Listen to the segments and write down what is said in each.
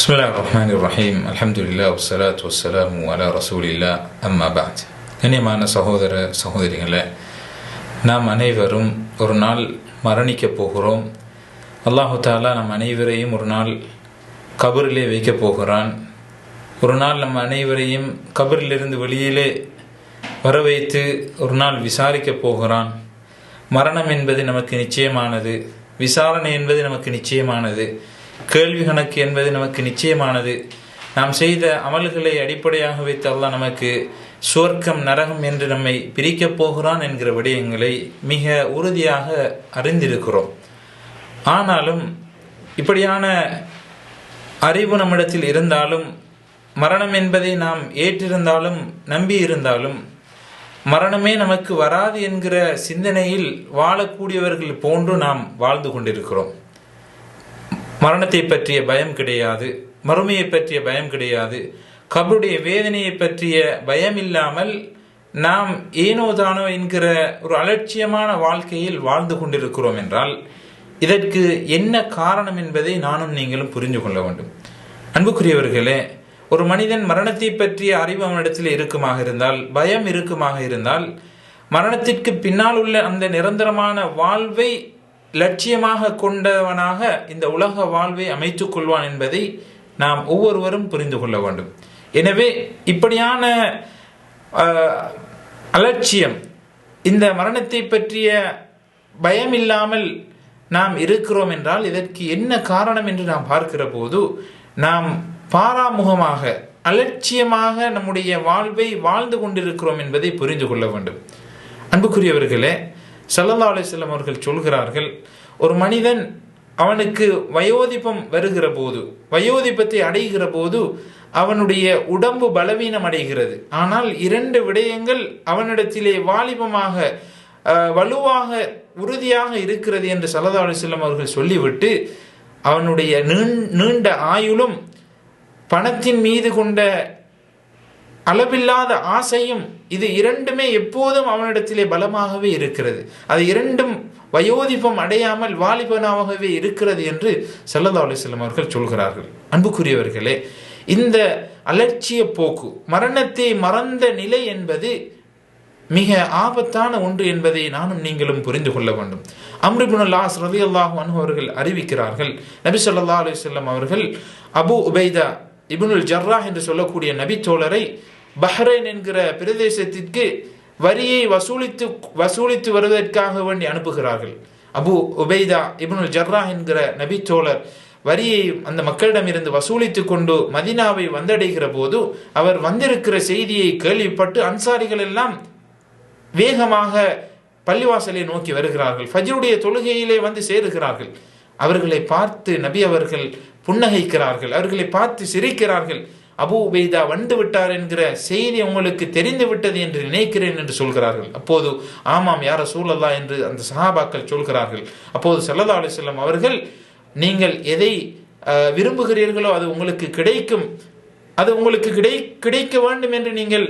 بسم الله الرحمن الرحيم الحمد لله والصلاة والسلام على رسول الله أما بعد கண்ணியமான சகோதர சகோதரிகளே நாம் அனைவரும் ஒரு நாள் மரணிக்கப் போகிறோம் அல்லாஹு தாலா நம் அனைவரையும் ஒரு நாள் கபரிலே வைக்கப் போகிறான் ஒரு நாள் நம் அனைவரையும் கபரிலிருந்து வெளியிலே வர வைத்து ஒரு நாள் விசாரிக்கப் போகிறான் மரணம் என்பது நமக்கு நிச்சயமானது விசாரணை என்பது நமக்கு நிச்சயமானது கேள்வி கணக்கு என்பது நமக்கு நிச்சயமானது. நாம் செய்த அமல்களை அடிப்படையாக வைத்து அல்லாஹ் நமக்கு சுவர்க்கம் நரகம் என்று நம்மை பிரிக்கப் போகிறான் என்கிற விடயங்களை மிக உறுதியாக அறிந்திருக்கிறோம். ஆனாலும் இப்படியான அறிவு நம்மிடத்தில் இருந்தாலும் மரணம் என்பதை நாம் ஏற்றிருந்தாலும் நம்பி இருந்தாலும் மரணமே நமக்கு வராது என்கிற சிந்தனையில் வாழக்கூடியவர்கள் போன்று நாம் வாழ்ந்து கொண்டிருக்கிறோம். மரணத்தை பற்றிய பயம் கிடையாது மறுமையை பற்றிய பயம் கிடையாது. கபருடைய வேதனையை பற்றிய பயம் இல்லாமல் நாம் ஏனோ தானோ என்கிற ஒரு அலட்சியமான வாழ்க்கையில் வாழ்ந்து கொண்டிருக்கிறோம் என்றால் இதற்கு என்ன காரணம் என்பதை நானும் நீங்களும் புரிந்து கொள்ள வேண்டும். அன்புக்குரியவர்களே ஒரு மனிதன் மரணத்தை பற்றிய அறிவு அவனிடத்தில் இருக்குமாக இருந்தால் பயம் இருக்குமாக இருந்தால் மரணத்திற்கு பின்னால் உள்ள அந்த நிரந்தரமான வாழ்வை லட்சியமாக கொண்டவனாக இந்த உலக வாழ்வை அமைத்துக் கொள்வான் என்பதை நாம் ஒவ்வொருவரும் புரிந்து கொள்ள வேண்டும். எனவே இப்படியான அலட்சியம் இந்த மரணத்தை பற்றிய பயம் இல்லாமல் நாம் இருக்கிறோம் என்றால் இதற்கு என்ன காரணம் என்று நாம் பார்க்கிற போது நாம் பாராமுகமாக அலட்சியமாக நம்முடைய வாழ்வை வாழ்ந்து கொண்டிருக்கிறோம் என்பதை புரிந்து கொள்ள வேண்டும். அன்புக்குரியவர்களே சல்லல்லா அலிஸ்லாம் அவர்கள் சொல்கிறார்கள் ஒரு மனிதன் அவனுக்கு வயோதிபம் வருகிற போது வயோதிபத்தை அடைகிற போது அவனுடைய உடம்பு பலவீனம் அடைகிறது. ஆனால் இரண்டு விடயங்கள் அவனிடத்திலே வாலிபமாக வலுவாக உறுதியாக இருக்கிறது என்று சல்லா அலிஸ்லாம் அவர்கள் சொல்லிவிட்டு அவனுடைய நீண்ட ஆயுளும் பணத்தின் மீது கொண்ட அளவில்லாத ஆசையும் இது இரண்டுமே எப்போதும் அவனிடத்திலே பலமாகவே இருக்கிறது. அது இரண்டும் வயோதிபம் அடையாமல் வாலிபனாகவே இருக்கிறது என்று செல்லதா அலிஸ்லாம் அவர்கள் சொல்கிறார்கள். அன்புக்குரியவர்களே இந்த அலட்சிய போக்கு மரணத்தை மறந்த நிலை என்பது மிக ஆபத்தான ஒன்று என்பதை நானும் நீங்களும் புரிந்து கொள்ள வேண்டும். அம்ரிபுன் லாஸ் ரவி அனு அவர்கள் அறிவிக்கிறார்கள். நபி சொல்லா அலுவலம் அவர்கள் அபு உபைதா இபுனுல் ஜர்ரா என்று சொல்லக்கூடிய நபி தோழரை பஹ்ரைன் என்கிற பிரதேசத்திற்கு வரியை வசூலித்து வசூலித்து வருவதற்காக வேண்டி அனுப்புகிறார்கள். அபு உபைதா இபுனுல் ஜர்ரா என்கிற நபி தோழர் வரியை அந்த மக்களிடமிருந்து வசூலித்து கொண்டு மதினாவை வந்தடைகிற போது அவர் வந்திருக்கிற செய்தியை கேள்விப்பட்டு அன்சாரிகள் எல்லாம் வேகமாக பள்ளிவாசலை நோக்கி வருகிறார்கள். ஃபஜ்ருடைய தொழுகையிலே வந்து சேருகிறார்கள். அவர்களை பார்த்து நபி அவர்கள் புன்னகைக்கிறார்கள். அவர்களை பார்த்து சிரிக்கிறார்கள். அபு உபைதா வந்து விட்டார் என்கிற செய்தி உங்களுக்கு தெரிந்து விட்டது என்று நினைக்கிறேன் என்று சொல்கிறார்கள். அப்போது ஆமாம் யார சூழல்லா என்று அந்த சஹாபாக்கள் சொல்கிறார்கள். அப்போது சல்லா அலிசல்லம் அவர்கள் நீங்கள் எதை விரும்புகிறீர்களோ அது உங்களுக்கு கிடைக்கும். அது உங்களுக்கு கிடை கிடைக்க வேண்டும் என்று நீங்கள்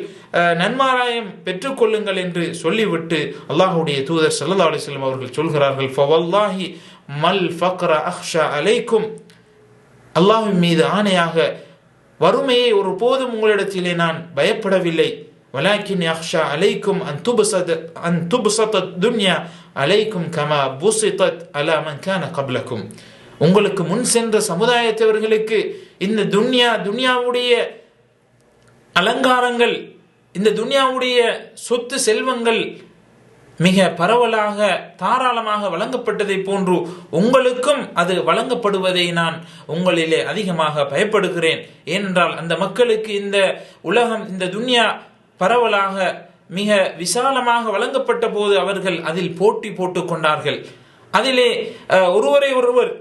நன்மாராயம் பெற்றுக்கொள்ளுங்கள் என்று சொல்லிவிட்டு அல்லாஹுடைய தூதர் சல்லா அலிஸ்லாம் அவர்கள் சொல்கிறார்கள் ஃபவல்லாஹி மல் ஃபக்ரா அஹ்ஷா அலைக்கும். அல்லாஹின் மீது ஆணையாக வறுமையை ஒரு போதும் உங்களிடத்திலே நான் பயப்படவில்லை. வலாக்கின் அக்ஷா அலைக்கும் அன் துபசத் அன் துபசத் துன்யா அலைக்கும் கமா பூசித்தத் அலா மன் கபலக்கும் கப்லக்கும் உங்களுக்கு முன் சென்ற சமுதாயத்தவர்களுக்கு இந்த துன்யா துன்யாவுடைய அலங்காரங்கள் இந்த துன்யாவுடைய சொத்து செல்வங்கள் மிக பரவலாக தாராளமாக வழங்கப்பட்டதை போன்று உங்களுக்கும் அது வழங்கப்படுவதை நான் உங்களிலே அதிகமாக பயப்படுகிறேன். ஏனென்றால் அந்த மக்களுக்கு இந்த உலகம் இந்த துன்யா பரவலாக மிக விசாலமாக வழங்கப்பட்ட போது அவர்கள் அதில் போட்டி போட்டு கொண்டார்கள். அதிலே ஒருவரை ஒருவர்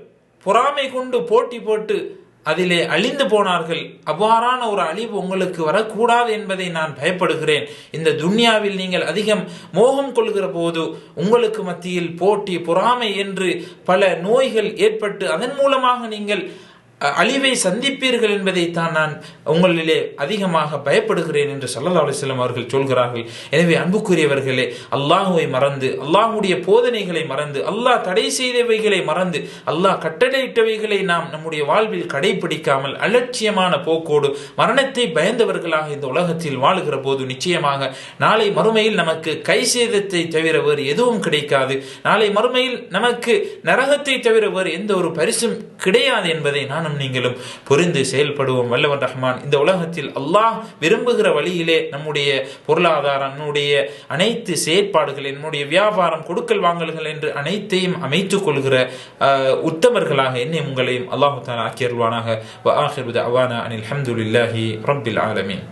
பொறாமை கொண்டு போட்டி போட்டு அதிலே அழிந்து போனார்கள். அவ்வாறான ஒரு அழிவு உங்களுக்கு வரக்கூடாது என்பதை நான் பயப்படுகிறேன். இந்த துன்யாவில் நீங்கள் அதிகம் மோகம் கொள்கிற போது உங்களுக்கு மத்தியில் போட்டி பொறாமை என்று பல நோய்கள் ஏற்பட்டு அதன் மூலமாக நீங்கள் அழிவை சந்திப்பீர்கள் என்பதை தான் நான் உங்களிலே அதிகமாக பயப்படுகிறேன் என்று சல்லல்லா அலிஸ்லாம் அவர்கள் சொல்கிறார்கள். எனவே அன்புக்குரியவர்களே அல்லாஹுவை மறந்து அல்லாஹுடைய போதனைகளை மறந்து அல்லாஹ் தடை செய்தவைகளை மறந்து அல்லாஹ் கட்டளையிட்டவைகளை நாம் நம்முடைய வாழ்வில் கடைபிடிக்காமல் அலட்சியமான போக்கோடு மரணத்தை பயந்தவர்களாக இந்த உலகத்தில் வாழுகிற போது நிச்சயமாக நாளை மறுமையில் நமக்கு கை சேதத்தை தவிர வேறு எதுவும் கிடைக்காது. நாளை மறுமையில் நமக்கு நரகத்தை தவிர வேறு எந்த ஒரு பரிசும் கிடையாது என்பதை நான் நானும் நீங்களும் புரிந்து செயல்படுவோம். வல்லவன் ரஹ்மான் இந்த உலகத்தில் அல்லாஹ் விரும்புகிற வழியிலே நம்முடைய பொருளாதாரம் நம்முடைய அனைத்து செயற்பாடுகள் என்னுடைய வியாபாரம் கொடுக்கல் வாங்கல்கள் என்று அனைத்தையும் அமைத்துக் கொள்கிற அஹ், உத்தமர்களாக என்னை உங்களையும் அல்லாஹு தாலா ஆக்கியருள்வானாக அவானா அனில் அஹமதுல்லாஹி ரப்பில் ஆலமின்.